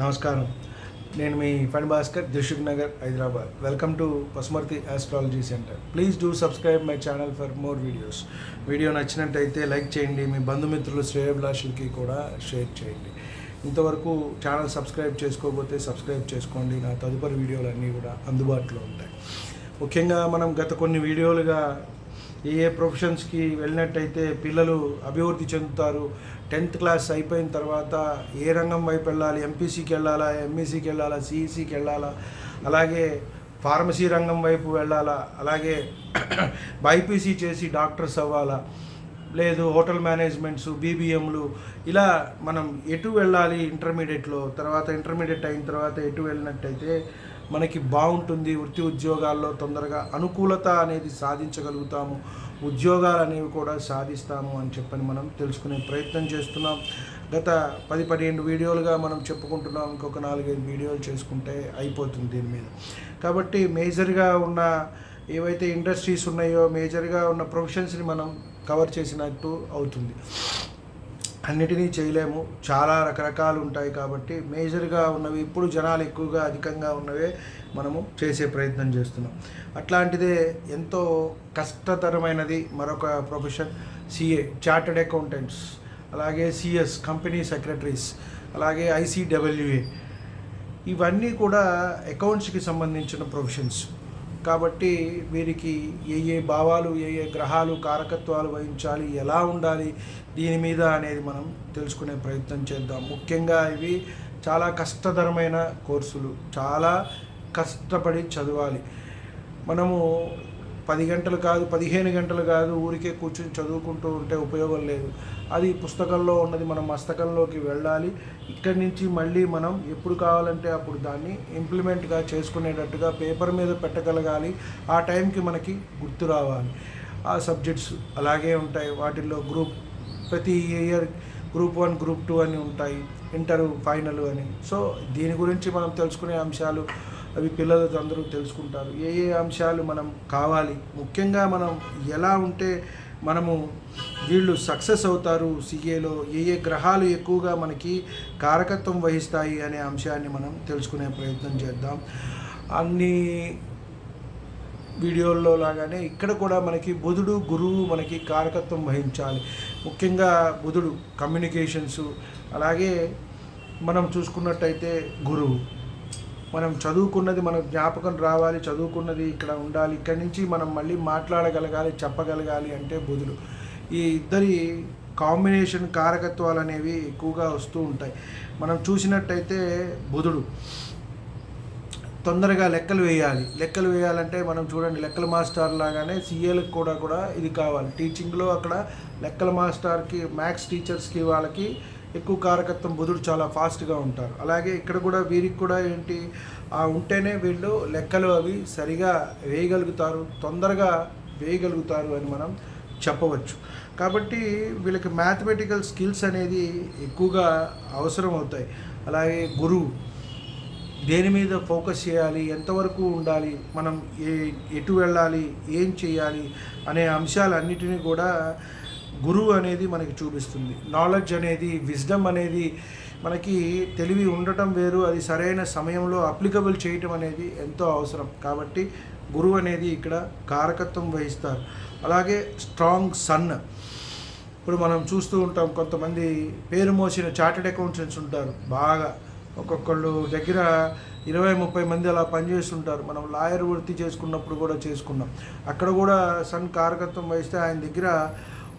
నమస్కారం. నేను మీ Phani Bhaskar Dilsukh Nagar Hyderabad. Welcome to Pasumarthi astrology centre please do subscribe my channel for more videos video నచ్చినట్టయితే like చేయండి మీ బంధుమిత్రులు శ్రేయభిలాషులకి కూడా షేర్ చేయండి. ఇంతవరకు ఛానల్ సబ్స్క్రైబ్ చేసుకోకపోతే సబ్స్క్రైబ్ చేసుకోండి నా తదుపరి వీడియోలు అన్నీ కూడా అందుబాటులో ఉంటాయి. ముఖ్యంగా మనం గత కొన్ని వీడియోలుగా ఏ ఏ ప్రొఫెషన్స్కి వెళ్ళినట్టయితే పిల్లలు అభివృద్ధి చెందుతారు. టెన్త్ క్లాస్ అయిపోయిన తర్వాత ఏ రంగం వైపు వెళ్ళాలి? ఎంపీసీకి వెళ్ళాలా? ఎంఈసీకి వెళ్ళాలా? సిఈసీకి వెళ్ళాలా? అలాగే ఫార్మసీ రంగం వైపు వెళ్ళాలా? అలాగే బైపీసీ చేసి డాక్టర్స్ అవ్వాలా? లేదు హోటల్ మేనేజ్మెంట్స్ బీబీఎంలు ఇలా మనం ఎటు వెళ్ళాలి? ఇంటర్మీడియట్లో తర్వాత ఇంటర్మీడియట్ అయిన తర్వాత ఎటు వెళ్ళినట్టయితే మనకి బాగుంటుంది వృత్తి ఉద్యోగాల్లో తొందరగా అనుకూలత అనేది సాధించగలుగుతాము ఉద్యోగాలు అనేవి కూడా సాధిస్తాము అని చెప్పని మనం తెలుసుకునే ప్రయత్నం చేస్తున్నాం. గత పది పదిహేను వీడియోలుగా మనం చెప్పుకుంటున్నాం ఇంకొక నాలుగైదు వీడియోలు చేసుకుంటే అయిపోతుంది దీని మీద. కాబట్టి మేజర్గా ఉన్న ఏవైతే ఇండస్ట్రీస్ ఉన్నాయో మేజర్గా ఉన్న ప్రొఫెషన్స్ని మనం కవర్ చేసినట్టు అవుతుంది. అన్నిటినీ చేయలేము. చాలా రకరకాలు ఉంటాయి కాబట్టి మేజర్గా ఉన్నవి ఇప్పుడు జనాలు ఎక్కువగా అధికంగా ఉన్నవే మనము చేసే ప్రయత్నం చేస్తున్నాం. అట్లాంటిదే ఎంతో కష్టతరమైనది మరొక ప్రొఫెషన్ సిఏ చార్టెడ్ అకౌంటెంట్స్ అలాగే సిఎస్ కంపెనీ సెక్రటరీస్ అలాగే ఐసీడబ్ల్యూఏ ఇవన్నీ కూడా అకౌంట్స్కి సంబంధించిన ప్రొఫెషన్స్. కాబట్టి వీరికి ఏ ఏ భావాలు ఏ ఏ గ్రహాలు కారకత్వాలు వహించాలి ఎలా ఉండాలి దీని మీద అనేది మనం తెలుసుకునే ప్రయత్నం చేద్దాం. ముఖ్యంగా ఇవి చాలా కష్టతరమైన కోర్సులు చాలా కష్టపడి చదవాలి. మనము పది గంటలు కాదు పదిహేను గంటలు కాదు ఊరికే కూర్చొని చదువుకుంటూ ఉంటే ఉపయోగం లేదు. అది పుస్తకంలో ఉన్నది మనం మస్తకంలోకి వెళ్ళాలి. ఇక్కడి నుంచి మళ్ళీ మనం ఎప్పుడు కావాలంటే అప్పుడు దాన్ని ఇంప్లిమెంట్గా చేసుకునేటట్టుగా పేపర్ మీద పెట్టగలగాలి. ఆ టైంకి మనకి గుర్తు రావాలి. ఆ సబ్జెక్ట్స్ అలాగే ఉంటాయి. వాటిల్లో గ్రూప్ ప్రతి year group one group two అని ఉంటాయి. ఇంటర్ ఫైనల్ అని. సో దీని గురించి మనం తెలుసుకునే అంశాలు అవి పిల్లలు అందరూ తెలుసుకుంటారు. ఏ ఏ అంశాలు మనం కావాలి? ముఖ్యంగా మనం ఎలా ఉంటే మనము వీళ్ళు సక్సెస్ అవుతారు సిఏలో? ఏ ఏ గ్రహాలు ఎక్కువగా మనకి కారకత్వం వహిస్తాయి అనే అంశాన్ని మనం తెలుసుకునే ప్రయత్నం చేద్దాం. అన్ని వీడియోల్లో లాగానే ఇక్కడ కూడా మనకి బుధుడు గురువు మనకి కారకత్వం వహించాలి. ముఖ్యంగా బుధుడు కమ్యూనికేషన్స్ అలాగే మనం చూసుకున్నట్టయితే గురువు. మనం చదువుకున్నది మన జ్ఞాపకం రావాలి చదువుకున్నది ఇక్కడ ఉండాలి ఇక్కడి నుంచి మనం మళ్ళీ మాట్లాడగలగాలి చెప్పగలగాలి అంటే బుధుడు. ఈ ఇద్దరి కాంబినేషన్ కారకత్వాలు అనేవి ఎక్కువగా వస్తూ ఉంటాయి. మనం చూసినట్టయితే బుధుడు తొందరగా లెక్కలు వేయాలి. లెక్కలు వేయాలంటే మనం చూడండి లెక్కల మాస్టర్ లాగానే సీఏలకు కూడా కూడా ఇది కావాలి. టీచింగ్లో అక్కడ లెక్కల మాస్టర్కి మ్యాథ్స్ టీచర్స్కి వాళ్ళకి ఎక్కువ కారకత్వం బుధుడు చాలా ఫాస్ట్గా ఉంటారు. అలాగే ఇక్కడ కూడా వీరికి కూడా ఏంటి ఆ ఉంటేనే వీళ్ళు లెక్కలు అవి సరిగా వేయగలుగుతారు తొందరగా వేయగలుగుతారు అని మనం చెప్పవచ్చు. కాబట్టి వీళ్ళకి మ్యాథమెటికల్ స్కిల్స్ అనేది ఎక్కువగా అవసరం అవుతాయి. అలాగే గురువు దేని మీద ఫోకస్ చేయాలి ఎంతవరకు ఉండాలి మనం ఏ ఎటు వెళ్ళాలి ఏం చేయాలి అనే అంశాలన్నిటినీ కూడా గురువు అనేది మనకి చూపిస్తుంది. నాలెడ్జ్ అనేది విజ్డమ్ అనేది మనకి తెలివి ఉండటం వేరు అది సరైన సమయంలో అప్లికబుల్ చేయటం అనేది ఎంతో అవసరం. కాబట్టి గురువు అనేది ఇక్కడ కారకత్వం వహిస్తారు. అలాగే స్ట్రాంగ్ సన్ ఇప్పుడు మనం చూస్తూ ఉంటాం కొంతమంది పేరు మోసిన చార్టెడ్ అకౌంటెంట్స్ ఉంటారు. బాగా ఒక్కొక్కళ్ళు దగ్గర ఇరవై ముప్పై మంది అలా పనిచేస్తుంటారు. మనం లాయర్ వృత్తి చేసుకున్నప్పుడు కూడా చేసుకున్నాం. అక్కడ కూడా సన్ కారకత్వం వహిస్తే ఆయన దగ్గర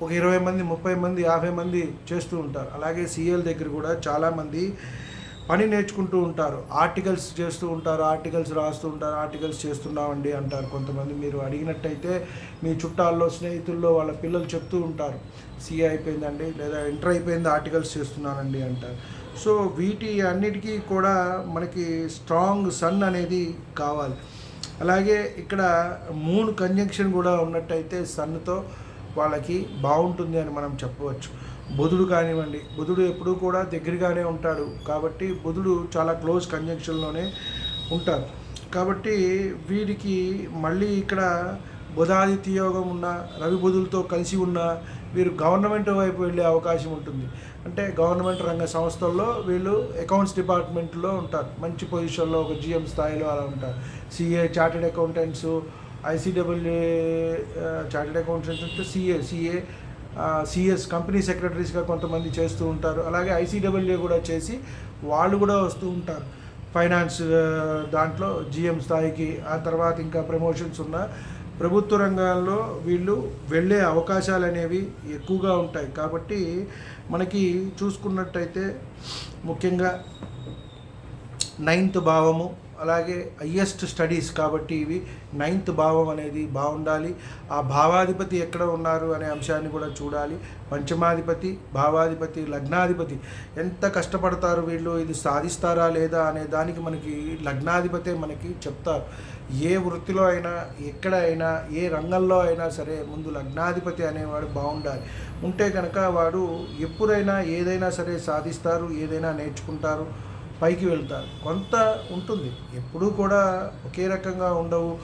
ఒక ఇరవై మంది ముప్పై మంది యాభై మంది చేస్తూ ఉంటారు. అలాగే సీఎల్ దగ్గర కూడా చాలామంది పని నేర్చుకుంటూ ఉంటారు. ఆర్టికల్స్ చేస్తూ ఉంటారు ఆర్టికల్స్ రాస్తూ ఉంటారు ఆర్టికల్స్ చేస్తున్నామండి అంటారు కొంతమంది. మీరు అడిగినట్టయితే మీ చుట్టాల్లో స్నేహితుల్లో వాళ్ళ పిల్లలు చెప్తూ ఉంటారు. సీఏ అయిపోయిందండి లేదా ఇంటర్ అయిపోయింది ఆర్టికల్స్ చేస్తున్నానండి అంటారు. సో వీటి అన్నిటికీ కూడా మనకి స్ట్రాంగ్ సన్ అనేది కావాలి. అలాగే ఇక్కడ మూన్ కంజంక్షన్ కూడా ఉన్నట్టయితే సన్తో వాళ్ళకి బాగుంటుంది అని మనం చెప్పవచ్చు. బుధుడు కానివ్వండి బుధుడు ఎప్పుడూ కూడా దగ్గరగానే ఉంటాడు. కాబట్టి బుధుడు చాలా క్లోజ్ కంజంక్షన్లోనే ఉంటారు కాబట్టి వీరికి మళ్ళీ ఇక్కడ బుధాదిత్య యోగం ఉన్న రవి బుధులతో కలిసి ఉన్న వీరు గవర్నమెంట్ వైపు వెళ్ళే అవకాశం ఉంటుంది. అంటే గవర్నమెంట్ రంగ సంస్థల్లో వీళ్ళు అకౌంట్స్ డిపార్ట్మెంట్లో ఉంటారు. మంచి పొజిషన్లో ఒక జిఎం స్థాయిలో అలా ఉంటారు. CA chartered accountants ICWA chartered accountants అంటే సిఏ సిఏ సిఎస్ కంపెనీ సెక్రటరీస్గా కొంతమంది చేస్తూ ఉంటారు. అలాగే ఐసీడబ్ల్యూఏ కూడా చేసి వాళ్ళు కూడా వస్తూ ఉంటారు. ఫైనాన్స్ దాంట్లో జిఎం స్థాయికి ఆ తర్వాత ఇంకా ప్రమోషన్స్ ఉన్న ప్రభుత్వ రంగాల్లో వీళ్ళు వెళ్ళే అవకాశాలు అనేవి ఎక్కువగా ఉంటాయి. కాబట్టి మనకి చూసుకున్నట్టయితే ముఖ్యంగా నైన్త్ భావము అలాగే హయ్యెస్ట్ స్టడీస్ కాబట్టి ఇవి నైన్త్ భావం అనేది బాగుండాలి. ఆ భావాధిపతి ఎక్కడ ఉన్నారు అనే అంశాన్ని కూడా చూడాలి. పంచమాధిపతి భావాధిపతి లగ్నాధిపతి ఎంత కష్టపడతారు వీళ్ళు? ఇది సాధిస్తారా లేదా అనే దానికి మనకి లగ్నాధిపతే మనకి చెప్తారు. ఏ వృత్తిలో అయినా ఎక్కడ అయినా ఏ రంగంలో అయినా సరే ముందు లగ్నాధిపతి అనేవాడు బాగుండాలి. ఉంటే కనుక వాడు ఎప్పుడైనా ఏదైనా సరే సాధిస్తారు ఏదైనా నేర్చుకుంటారు. పైకి వెళ్తారు. కొంత ఉంటుంది. ఎప్పుడూ కూడా ఒకే రకంగా ఉండవు.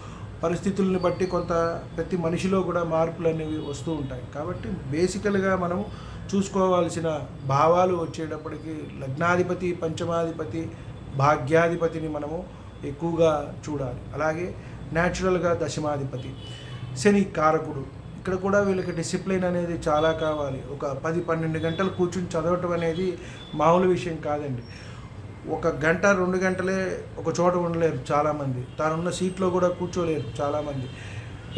పరిస్థితుల్ని బట్టి కొంత ప్రతి మనిషిలో కూడా మార్పులు అనేవి వస్తూ ఉంటాయి. కాబట్టి బేసికల్గా మనం చూసుకోవాల్సిన భావాలు వచ్చేటప్పటికి లగ్నాధిపతి పంచమాధిపతి భాగ్యాధిపతిని మనము ఎక్కువగా చూడాలి. అలాగే న్యాచురల్గా దశమాధిపతి శని కారకుడు. ఇక్కడ కూడా వీళ్ళకి డిసిప్లిన్ అనేది చాలా కావాలి. ఒక పది పన్నెండు గంటలు కూర్చుని చదవటం అనేది మామూలు విషయం కాదండి. ఒక గంట రెండు గంటలే ఒక చోట ఉండలేరు చాలామంది. తానున్న సీట్లో కూడా కూర్చోలేరు చాలామంది.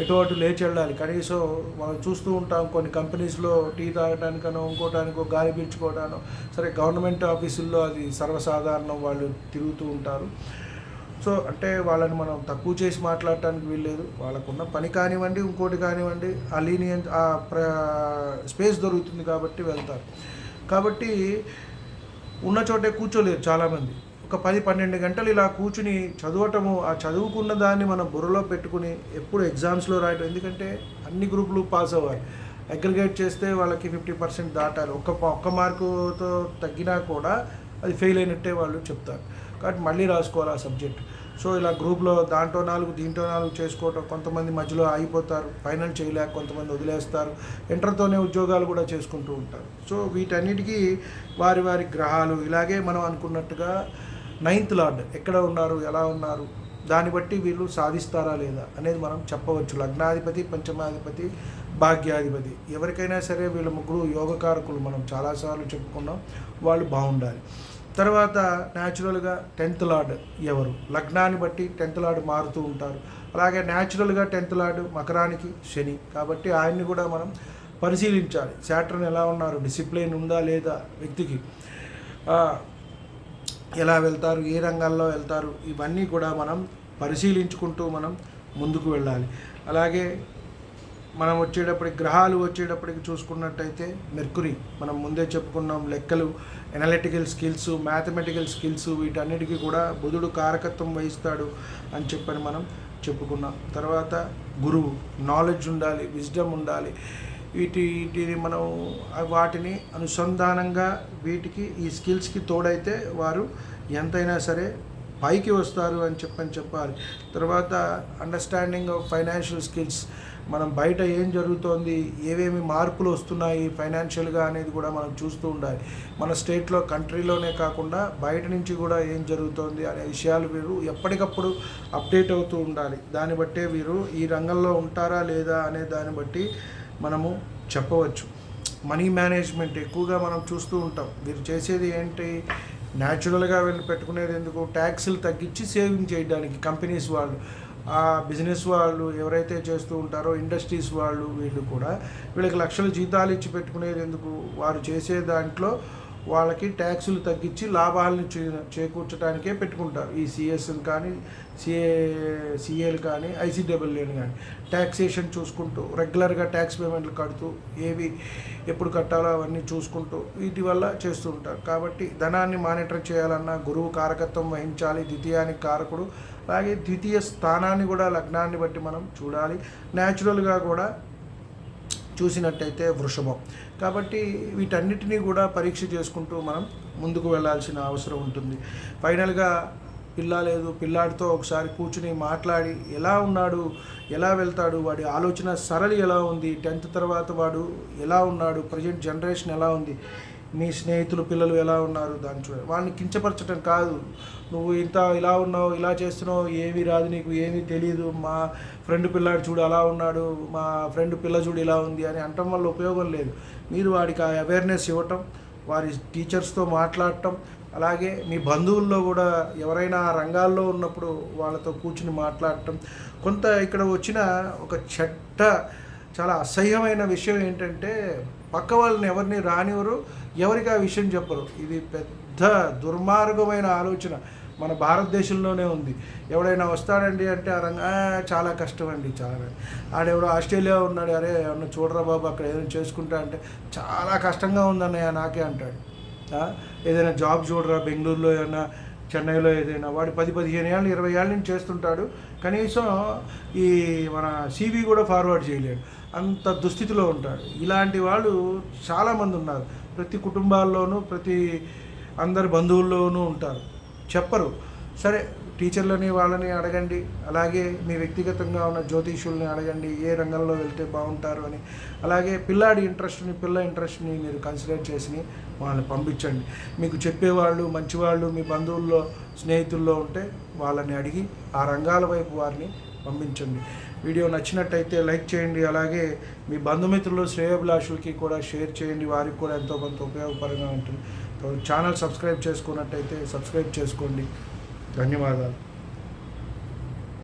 ఎటు అటు లేచి వెళ్ళాలి. కనీసం మనం చూస్తూ ఉంటాం కొన్ని కంపెనీస్లో టీ తాగడానికనో ఇంకోటానికో గాలి పీల్చుకోవడానో సరే గవర్నమెంట్ ఆఫీసుల్లో అది సర్వసాధారణం వాళ్ళు తిరుగుతూ ఉంటారు. సో అంటే వాళ్ళని మనం తక్కువ చేసి మాట్లాడటానికి వీల్లేదు. వాళ్ళకున్న పని కానివ్వండి ఇంకోటి కానివ్వండి ఆ లీనియన్ ఆ ప్ర స్పేస్ దొరుకుతుంది కాబట్టి వెళ్తారు. కాబట్టి ఉన్న చోటే కూర్చోలేరు చాలామంది. ఒక పది పన్నెండు గంటలు ఇలా కూర్చుని చదవటము ఆ చదువుకున్న దాన్ని మనం బుర్రలో పెట్టుకుని ఎప్పుడు ఎగ్జామ్స్లో రాయటం. ఎందుకంటే అన్ని గ్రూపులు పాస్ అవ్వాలి. అగ్రిగేట్ చేస్తే వాళ్ళకి ఫిఫ్టీ పర్సెంట్ దాటాలి. ఒక్క ఒక్క మార్కుతో తగ్గినా కూడా అది ఫెయిల్ అయినట్టే వాళ్ళు చెప్తారు. కాబట్టి మళ్ళీ రాసుకోవాలి ఆ సబ్జెక్ట్. సో ఇలా గ్రూప్లో దాంట్లో నాలుగు దీంట్లో నాలుగు చేసుకోవటం కొంతమంది మధ్యలో ఆగిపోతారు ఫైనల్ చేయలేక కొంతమంది వదిలేస్తారు ఇంటర్తోనే ఉద్యోగాలు కూడా చేసుకుంటూ ఉంటారు. సో వీటన్నిటికీ వారి వారి గ్రహాలు ఇలాగే మనం అనుకున్నట్టుగా నైన్త్ లార్డ్ ఎక్కడ ఉన్నారు ఎలా ఉన్నారు దాన్ని బట్టి వీళ్ళు సాధిస్తారా లేదా అనేది మనం చెప్పవచ్చు. లగ్నాధిపతి పంచమాధిపతి భాగ్యాధిపతి ఎవరికైనా సరే వీళ్ళ ముగ్గురు యోగకారకులు మనం చాలాసార్లు చెప్పుకున్నాం వాళ్ళు బాగుండాలి. తర్వాత న్యాచురల్గా టెన్త్ లార్డ్ ఎవరు? లగ్నాన్ని బట్టి టెన్త్ లార్డ్ మారుతూ ఉంటారు. అలాగే న్యాచురల్గా టెన్త్ లార్డ్ మకరానికి శని. కాబట్టి ఆయన్ని కూడా మనం పరిశీలించాలి. శాటర్న్ ఎలా ఉన్నారు? డిసిప్లిన్ ఉందా లేదా వ్యక్తికి? ఎలా వెళ్తారు? ఏ రంగాల్లో వెళ్తారు? ఇవన్నీ కూడా మనం పరిశీలించుకుంటూ మనం ముందుకు వెళ్ళాలి. అలాగే మనం వచ్చేటప్పటికి గ్రహాలు వచ్చేటప్పటికి చూసుకున్నట్టయితే మెర్కురీ మనం ముందే చెప్పుకున్నాం లెక్కలు ఎనలిటికల్ స్కిల్స్ మ్యాథమెటికల్ స్కిల్స్ వీటన్నిటికీ కూడా బుధుడు కారకత్వం వహిస్తాడు అని చెప్పని మనం చెప్పుకున్నాం. తర్వాత గురువు నాలెడ్జ్ ఉండాలి విజ్డమ్ ఉండాలి. వీటి వీటిని మనం వాటిని అనుసంధానంగా వీటికి ఈ స్కిల్స్కి తోడైతే వారు ఎంతైనా సరే పైకి వస్తారు అని చెప్పని చెప్పాలి. తర్వాత అండర్స్టాండింగ్ ఆఫ్ ఫైనాన్షియల్ స్కిల్స్ మనం బయట ఏం జరుగుతోంది ఏవేమి మార్పులు వస్తున్నాయి ఫైనాన్షియల్గా అనేది కూడా మనం చూస్తూ ఉండాలి. మన స్టేట్లో కంట్రీలోనే కాకుండా బయట నుంచి కూడా ఏం జరుగుతోంది అనే విషయాలు వీరు ఎప్పటికప్పుడు అప్డేట్ అవుతూ ఉండాలి. దాన్ని బట్టే వీరు ఈ రంగంలో ఉంటారా లేదా అనే దాన్ని బట్టి మనము చెప్పవచ్చు. మనీ మేనేజ్మెంట్ ఎక్కువగా మనం చూస్తూ ఉంటాం. వీరు చేసేది ఏంటి? న్యాచురల్గా వీళ్ళు పెట్టుకునేది ఎందుకు? ట్యాక్సులు తగ్గించి సేవింగ్ చేయడానికి కంపెనీస్ వాళ్ళు ఆ బిజినెస్ వాళ్ళు ఎవరైతే చేస్తూ ఉంటారో ఇండస్ట్రీస్ వాళ్ళు వీళ్ళు కూడా వీళ్ళకి లక్షల జీతాలు ఇచ్చి పెట్టుకునేది ఎందుకు? వారు చేసే దాంట్లో వాళ్ళకి ట్యాక్సులు తగ్గించి లాభాలను చే చేకూర్చడానికే పెట్టుకుంటారు. ఈ సిఎస్ఎల్ కానీ సిఏ సిఏలు కానీ ఐసీడబ్ల్యూని కానీ. ట్యాక్సేషన్ చూసుకుంటూ రెగ్యులర్గా ట్యాక్స్ పేమెంట్లు కడుతూ ఏవి ఎప్పుడు కట్టాలో అవన్నీ చూసుకుంటూ వీటి వల్ల చేస్తూ ఉంటారు. కాబట్టి ధనాన్ని మానిటర్ చేయాలన్నా గురువు కారకత్వం వహించాలి. ద్వితీయానికి కారకుడు అలాగే ద్వితీయ స్థానాన్ని కూడా లగ్నాన్ని బట్టి మనం చూడాలి. న్యాచురల్గా కూడా చూసినట్టయితే వృషభం. కాబట్టి వీటన్నిటినీ కూడా పరీక్ష చేసుకుంటూ మనం ముందుకు వెళ్ళాల్సిన అవసరం ఉంటుంది. ఫైనల్గా పిల్ల లేదు పిల్లాడితో ఒకసారి కూర్చుని మాట్లాడి ఎలా ఉన్నాడు ఎలా వెళ్తాడు వాడి ఆలోచన సరళి ఎలా ఉంది టెన్త్ తర్వాత వాడు ఎలా ఉన్నాడు ప్రజెంట్ జనరేషన్ ఎలా ఉంది నీ స్నేహితులు పిల్లలు ఎలా ఉన్నారు? దాన్ని చూడ. వాళ్ళని కించపరచడం కాదు. నువ్వు ఇంత ఇలా ఉన్నావు ఇలా చేస్తున్నావు ఏమీ రాదు నీకు ఏమీ తెలియదు మా ఫ్రెండ్ పిల్లాడు చూడు అలా ఉన్నాడు మా ఫ్రెండ్ పిల్ల చూడు ఇలా ఉంది అని అనటం వల్ల ఉపయోగం లేదు. మీరు వాడికి ఆ అవేర్నెస్ ఇవ్వటం వారి టీచర్స్తో మాట్లాడటం అలాగే మీ బంధువుల్లో కూడా ఎవరైనా ఆ రంగాల్లో ఉన్నప్పుడు వాళ్ళతో కూర్చుని మాట్లాడటం. కొంత ఇక్కడ వచ్చిన ఒక చెట్ట చాలా అసహ్యమైన విషయం ఏంటంటే పక్క వాళ్ళని ఎవరిని రానివ్వరు ఎవరికి ఆ విషయం చెప్పరు. ఇది పెద్ద దుర్మార్గమైన ఆలోచన. మన భారతదేశంలోనే ఉంది. ఎవడైనా వస్తాడండి అంటే ఆ రంగ చాలా కష్టం అండి చాలా. ఆడెవడో ఆస్ట్రేలియా ఉన్నాడు అరే ఏమన్నా చూడరా బాబు అక్కడ ఏదైనా చేసుకుంటా అంటే చాలా కష్టంగా ఉందన్నయ్య నాకే అంటాడు. ఏదైనా జాబ్ చూడరా బెంగళూరులో ఏదైనా చెన్నైలో ఏదైనా? వాడు పది పదిహేను ఏళ్ళు ఇరవై ఏళ్ళ నుంచి చేస్తుంటాడు. కనీసం ఈ మన సీవీ కూడా ఫార్వర్డ్ చేయలేడు. అంత దుస్థితిలో ఉంటాడు. ఇలాంటి వాళ్ళు చాలామంది ఉన్నారు. ప్రతి కుటుంబాల్లోనూ ప్రతి అందరి బంధువుల్లోనూ ఉంటారు. చెప్పరు. సరే టీచర్లని వాళ్ళని అడగండి. అలాగే మీ వ్యక్తిగతంగా ఉన్న జ్యోతిష్యుల్ని అడగండి. ఏ రంగంలో వెళ్తే బాగుంటారు అని. అలాగే పిల్లాడి ఇంట్రెస్ట్ని పిల్ల ఇంట్రెస్ట్ని మీరు కన్సిడర్ చేసి వాళ్ళని పంపించండి. మీకు చెప్పేవాళ్ళు మంచివాళ్ళు మీ బంధువుల్లో స్నేహితుల్లో ఉంటే వాళ్ళని అడిగి ఆ రంగాల వైపు వారిని పంపించండి. వీడియో నచ్చినట్టయితే లైక్ చేయండి. అలాగే మీ బంధుమిత్రులు శ్రేయోభిలాషులకి కూడా షేర్ చేయండి. వారికి కూడా ఎంతో కొంత ఉపయోగపరంగా ఉంటుంది. ఛానల్ సబ్స్క్రైబ్ చేసుకున్నట్టయితే సబ్స్క్రైబ్ చేసుకోండి. ధన్యవాదాలు.